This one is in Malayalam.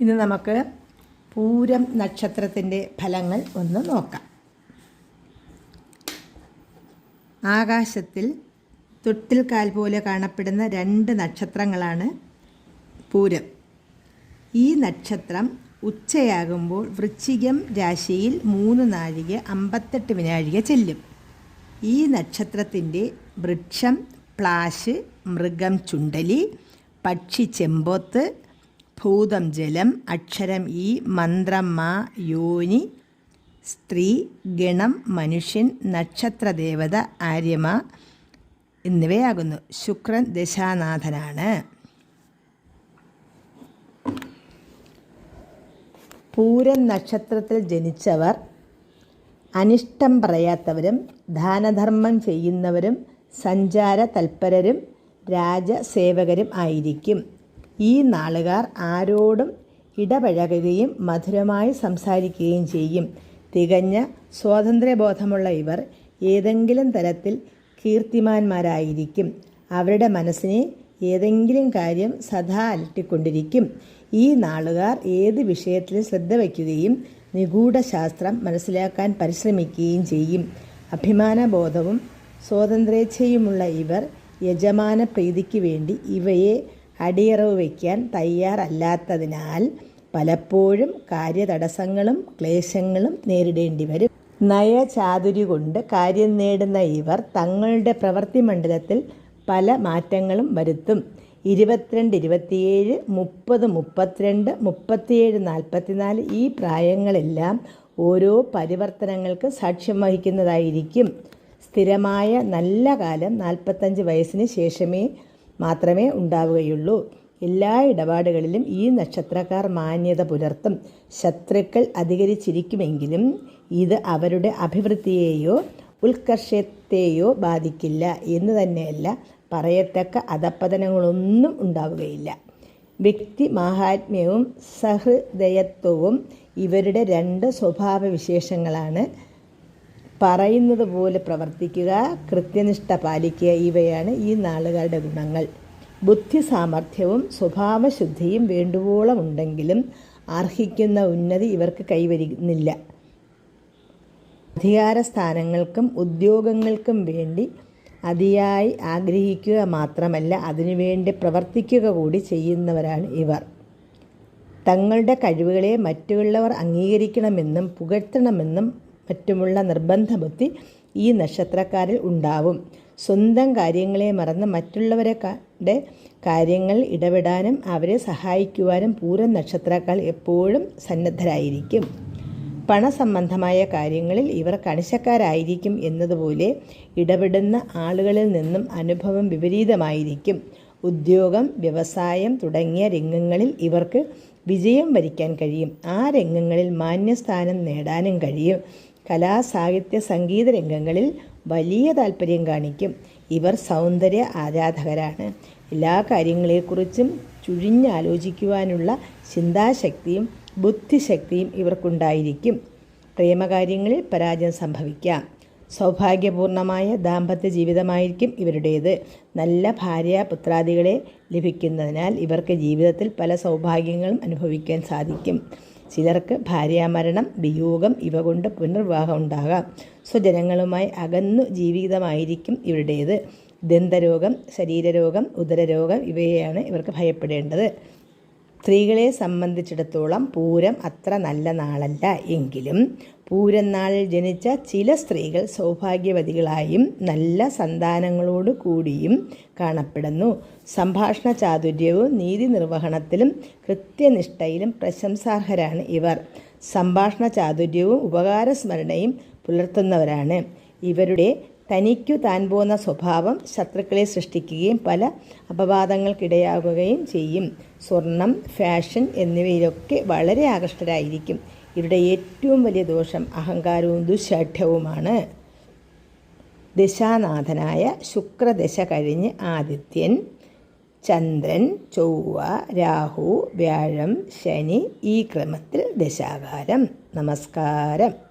ഇന്ന് നമുക്ക് പൂരം നക്ഷത്രത്തിന്റെ ഫലങ്ങൾ ഒന്ന് നോക്കാം. ആകാശത്തിൽ തൊട്ടിൽ കാൽ പോലെ കാണപ്പെടുന്ന രണ്ട് നക്ഷത്രങ്ങളാണ് പൂരം. ഈ നക്ഷത്രം ഉച്ചയാകുമ്പോൾ വൃശ്ചികം രാശിയിൽ മൂന്ന് നാഴിക അമ്പത്തെട്ട് വിനാഴിക ചെല്ലും. ഈ നക്ഷത്രത്തിന്റെ വൃക്ഷം പ്ലാശ് മൃഗം ചുണ്ടലി പക്ഷി ചെമ്പോത്ത് ഭൂതം ജലം അക്ഷരം ഇ മന്ത്രം മാ യോനി സ്ത്രീ ഗണം മനുഷ്യൻ നക്ഷത്ര ദേവത ആര്യമ എന്നിവയാകുന്നു. ശുക്രൻ ദശാനാഥനാണ്. പൂരൻ നക്ഷത്രത്തിൽ ജനിച്ചവർ അനിഷ്ടം പറയാത്തവരും ദാനധർമ്മം ചെയ്യുന്നവരും സഞ്ചാര തൽപരരും രാജസേവകരും ആയിരിക്കും. ഈ നാളുകാർ ആരോടും ഇടപഴകുകയും മധുരമായി സംസാരിക്കുകയും ചെയ്യും. തികഞ്ഞ സ്വാതന്ത്ര്യബോധമുള്ള ഇവർ ഏതെങ്കിലും തരത്തിൽ കീർത്തിമാന്മാരായിരിക്കും. അവരുടെ മനസ്സിനെ ഏതെങ്കിലും കാര്യം സദാ അലട്ടിക്കൊണ്ടിരിക്കും. ഈ നാളുകാർ ഏത് വിഷയത്തിൽ ശ്രദ്ധ വയ്ക്കുകയും നിഗൂഢശാസ്ത്രം മനസ്സിലാക്കാൻ പരിശ്രമിക്കുകയും ചെയ്യും. അഭിമാനബോധവും സ്വാതന്ത്ര്യേച്ഛയുമുള്ള ഇവർ യജമാന പ്രീതിക്ക് വേണ്ടി ഇവയെ അടിയറവ് വയ്ക്കാൻ തയ്യാറല്ലാത്തതിനാൽ പലപ്പോഴും കാര്യതടസ്സങ്ങളും ക്ലേശങ്ങളും നേരിടേണ്ടി വരും. നയചാതുരി കൊണ്ട് കാര്യം നേടുന്ന ഇവർ തങ്ങളുടെ പ്രവൃത്തി മണ്ഡലത്തിൽ പല മാറ്റങ്ങളും വരുത്തും. ഇരുപത്തിരണ്ട് ഇരുപത്തിയേഴ് മുപ്പത് മുപ്പത്തിരണ്ട് മുപ്പത്തിയേഴ് നാൽപ്പത്തിനാല് ഈ പ്രായങ്ങളെല്ലാം ഓരോ പരിവർത്തനങ്ങൾക്ക് സാക്ഷ്യം വഹിക്കുന്നതായിരിക്കും. സ്ഥിരമായ നല്ല കാലം നാൽപ്പത്തഞ്ച് വയസ്സിന് ശേഷമേ മാത്രമേ ഉണ്ടാവുകയുള്ളൂ. എല്ലാ ഇടപാടുകളിലും ഈ നക്ഷത്രക്കാർ മാന്യത പുലർത്തും. ശത്രുക്കൾ അധികരിച്ചിരിക്കുമെങ്കിലും ഇത് അവരുടെ അഭിവൃദ്ധിയെയോ ഉത്കർഷത്തെയോ ബാധിക്കില്ല എന്ന് തന്നെയല്ല പറയത്തക്ക അധപ്പതനങ്ങളൊന്നും ഉണ്ടാവുകയില്ല. വ്യക്തി മാഹാത്മ്യവും സഹൃദയത്വവും ഇവരുടെ രണ്ട് സ്വഭാവ വിശേഷങ്ങളാണ് പറയുന്നത് പോലെ പ്രവർത്തിക്കുക കൃത്യനിഷ്ഠ പാലിക്കുക ഇവയാണ് ഈ നാളുകാരുടെ ഗുണങ്ങൾ. ബുദ്ധി സാമർഥ്യവും സ്വഭാവശുദ്ധിയും വേണ്ടുവോളം ഉണ്ടെങ്കിലും അർഹിക്കുന്ന ഉന്നതി ഇവർക്ക് കൈവരുന്നില്ല. അധികാര സ്ഥാനങ്ങൾക്കും ഉദ്യോഗങ്ങൾക്കും വേണ്ടി അതിയായി ആഗ്രഹിക്കുക മാത്രമല്ല അതിനുവേണ്ടി പ്രവർത്തിക്കുക കൂടി ചെയ്യുന്നവരാണ് ഇവർ. തങ്ങളുടെ കഴിവുകളെ മറ്റുള്ളവർ അംഗീകരിക്കണമെന്നും പുകഴ്ത്തണമെന്നും മറ്റുമുള്ള നിർബന്ധബുദ്ധി ഈ നക്ഷത്രക്കാരിൽ ഉണ്ടാവും. സ്വന്തം കാര്യങ്ങളെ മറന്ന് മറ്റുള്ളവരെ കാര്യങ്ങൾ ഇടപെടാനും അവരെ സഹായിക്കുവാനും പൂരം നക്ഷത്രക്കാർ എപ്പോഴും സന്നദ്ധരായിരിക്കും. പണസംബന്ധമായ കാര്യങ്ങളിൽ ഇവർ കണിശക്കാരായിരിക്കും എന്നതുപോലെ ഇടപെടുന്ന ആളുകളിൽ നിന്നും അനുഭവം വിപരീതമായിരിക്കും. ഉദ്യോഗം വ്യവസായം തുടങ്ങിയ രംഗങ്ങളിൽ ഇവർക്ക് വിജയം വരിക്കാൻ കഴിയും. ആ രംഗങ്ങളിൽ മാന്യസ്ഥാനം നേടാനും കഴിയും. കലാ സാഹിത്യ സംഗീത രംഗങ്ങളിൽ വലിയ താല്പര്യം കാണിക്കും. ഇവർ സൗന്ദര്യ ആരാധകരാണ്. എല്ലാ കാര്യങ്ങളെക്കുറിച്ചും ചുഴിഞ്ഞാലോചിക്കുവാനുള്ള ചിന്താശക്തിയും ബുദ്ധിശക്തിയും ഇവർക്കുണ്ടായിരിക്കും. പ്രേമകാര്യങ്ങളിൽ പരാജയം സംഭവിക്കാം. സൗഭാഗ്യപൂർണമായ ദാമ്പത്യ ജീവിതമായിരിക്കും ഇവരുടേത്. നല്ല ഭാര്യ പുത്രാദികളെ ലഭിക്കുന്നതിനാൽ ഇവർക്ക് ജീവിതത്തിൽ പല സൗഭാഗ്യങ്ങളും അനുഭവിക്കാൻ സാധിക്കും. ചിലർക്ക് ഭാര്യാമരണം വിയോഗം ഇവ കൊണ്ട് പുനർവിവാഹം ഉണ്ടാകാം. സ്വജനങ്ങളുമായി അകന്നു ജീവിതമായിരിക്കും ഇവരുടേത്. ദന്തരോഗം ശരീരരോഗം ഉദരരോഗം ഇവയെയാണ് ഇവർക്ക് ഭയപ്പെടേണ്ടത്. സ്ത്രീകളെ സംബന്ധിച്ചിടത്തോളം പൂരം അത്ര നല്ല നാളല്ല എങ്കിലും പൂരം നാളിൽ ജനിച്ച ചില സ്ത്രീകൾ സൗഭാഗ്യവതികളായും നല്ല സന്താനങ്ങളോട് കൂടിയും കാണപ്പെടുന്നു. സംഭാഷണ ചാതുര്യവും നീതി നിർവഹണത്തിലും കൃത്യനിഷ്ഠയിലും പ്രശംസാർഹരാണ് ഇവർ. സംഭാഷണ ചാതുര്യവും ഉപകാരസ്മരണയും പുലർത്തുന്നവരാണ്. ഇവരുടെ തനിക്കു താൻ പോകുന്ന സ്വഭാവം ശത്രുക്കളെ സൃഷ്ടിക്കുകയും പല അപവാദങ്ങൾക്കിടയാകുകയും ചെയ്യും. സ്വർണം ഫാഷൻ എന്നിവയിലൊക്കെ വളരെ ആകർഷ്ടരായിരിക്കും ഇവരുടെ ഏറ്റവും വലിയ ദോഷം അഹങ്കാരവും ദുശാഠ്യവുമാണ് ദശാനാഥനായ ശുക്രദശ കഴിഞ്ഞ് ആദിത്യൻ ചന്ദ്രൻ ചൊവ്വ രാഹു വ്യാഴം ശനി ഈ ക്രമത്തിൽ ദശാകാരം. നമസ്കാരം.